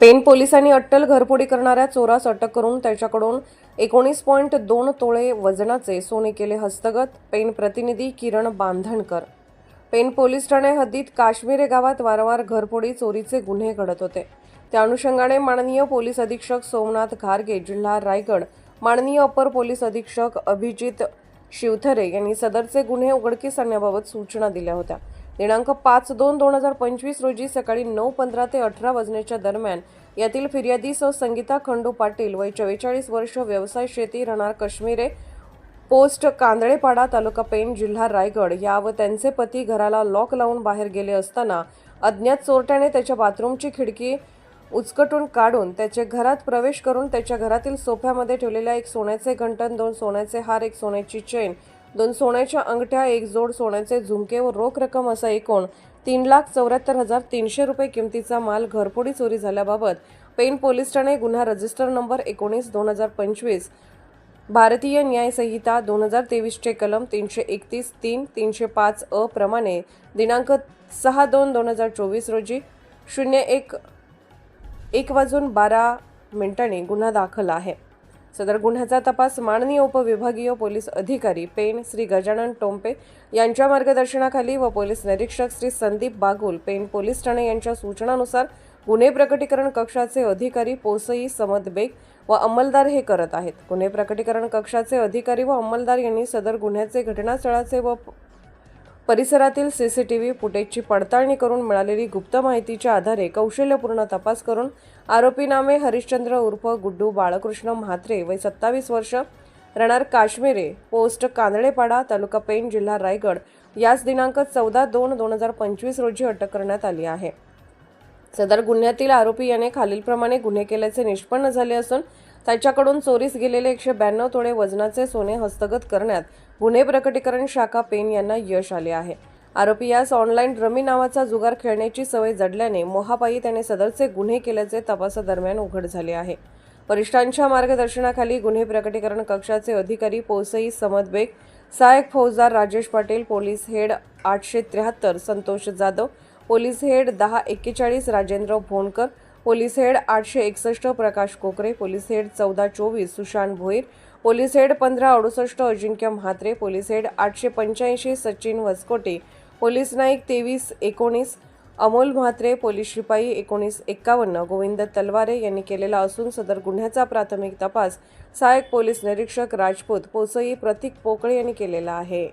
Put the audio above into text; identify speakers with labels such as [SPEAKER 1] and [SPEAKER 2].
[SPEAKER 1] Pen पोलिसांनी अट्टल घरफोडी करणाऱ्या चोरास अटक करून त्याच्याकडून एकोणीस पॉईंट दोन तोळे वजनाचे सोने केले हस्तगत. पेन प्रतिनिधी किरण बांधणकर. पेन पोलीस ठाणे हद्दीत काश्मीरे गावात वारंवार घरफोडी चोरीचे गुन्हे घडत होते. त्या अनुषंगाने माननीय पोलीस अधीक्षक सोमनाथ घारगे जिल्हा रायगड माननीय अपर पोलीस अधीक्षक अभिजित शिवथरे यांनी सदरचे गुन्हे उघडकीस आणण्याबाबत सूचना दिल्या होत्या. दिनांक पाच दोन दोन हजार पंचवीस रोजी सकाळी नऊ पंधरा ते अठरा वाजण्याच्या दरम्यान यातील फिर्यादीसह संगीता खंडू पाटील वय चव्वेचाळीस वर्ष व्यवसाय शेती राहणार काश्मीरे पोस्ट कांदळेपाडा तालुका पेण जिल्हा रायगड. या व त्यांचे पती घराला लॉक लावून बाहेर गेले असताना अज्ञात चोरट्याने त्याच्या बाथरूमची खिडकी उचकटून काढून त्याचे घरात प्रवेश करून त्याच्या घरातील सोफ्यामध्ये ठेवलेल्या एक सोन्याचे घंटन दोन सोन्याचे हार एक सोन्याची चेन दोन सोन्याच्या अंगठ्या एक जोड सोन्याचे झुमके व रोख रक्कम असा एकूण तीन लाख चौऱ्याहत्तर हजार तीनशे रुपये किमतीचा माल घरपोडी चोरी झाल्याबाबत पेन पोलीस ठाणे गुन्हा रजिस्टर नंबर एकोणीस दोन हजार पंचवीस भारतीय न्यायसंहिता दोन हजार तेवीसचे कलम तीनशे एकतीस तीन तीनशे पाच अ प्रमाणे दिनांक सहा दोन दोन हजार चोवीस रोजी शून्य एक एक वाजून बारा मिनिटांनी गुन्हा दाखल आहे. सदर गुन्ह्याचा तपास माननीय उपविभागीय पोलीस अधिकारी पेण श्री गजानन टोंपे यांच्या मार्गदर्शनाखाली व पोलीस निरीक्षक श्री संदीप बागुल पेण पोलीस ठाणे यांच्या सूचनानुसार गुन्हे प्रकटीकरण कक्षाचे अधिकारी पोसई समद बेग व अंमलदार हे करत आहेत. गुन्हे प्रकटीकरण कक्षाचे अधिकारी व अंमलदार यांनी सदर गुन्ह्याचे घटनास्थळाचे व परिसरातील सीसीटीव्ही फुटेजची पडताळणी करून मिळालेली गुप्त माहितीच्या आधारे कौशल्यपूर्ण तपास करून आरोपी नामे हरिश्चंद्र उर्फ गुड्डू बाळकृष्ण म्हात्रे वय सत्तावीस वर्ष रणार काश्मीरे पोस्ट कांदळेपाडा तालुका पेण जिल्हा रायगड. याच दिनांक चौदा दोन दोन हजार पंचवीस रोजी अटक करण्यात आली आहे. सदर गुन्ह्यातील आरोपी याने खालीलप्रमाणे गुन्हे केल्याचे निष्पन्न झाले असून त्याच्याकडून चोरीस गेलेले एकशे ब्याण्णव तोळे वजनाचे सोने हस्तगत करण्यात गुन्हे प्रकटीकरण शाखा पेन यांना यश आले आहे. आरोपी यास ऑनलाईन रमी नावाचा जुगार खेळण्याची सवय जडल्याने मोहापायी त्याने सदरचे गुन्हे केल्याचे तपासादरम्यान उघड झाले आहे. वरिष्ठांच्या मार्गदर्शनाखाली गुन्हे प्रकटीकरण कक्षाचे अधिकारी पोसई समद बेग सहायक फौजदार राजेश पाटील पोलीस हेड आठशे त्र्याहत्तर संतोष जाधव पोलीस हेड दहा एक्केचाळीस राजेंद्र भोणकर पोलीस हेड आठशे एकसष्ट प्रकाश कोकरे पोलीस हेड चौदा चोवीस सुशांत भोईर पोलीस हेड पंधरा अडुसष्ट अजिंक्य म्हात्रे पोलीस हेड आठशे पंच्याऐंशी सचिन वसकोटे पोलीस नाईक तेवीस एकोणीस अमोल म्हात्रे पोलीस शिपाई एकोणीस एक्कावन्न गोविंद तलवारे यांनी केलेला असून सदर गुन्ह्याचा प्राथमिक तपास सहाय्यक पोलीस निरीक्षक राजपूत पोसई प्रतीक पोकळे यांनी केलेला आहे.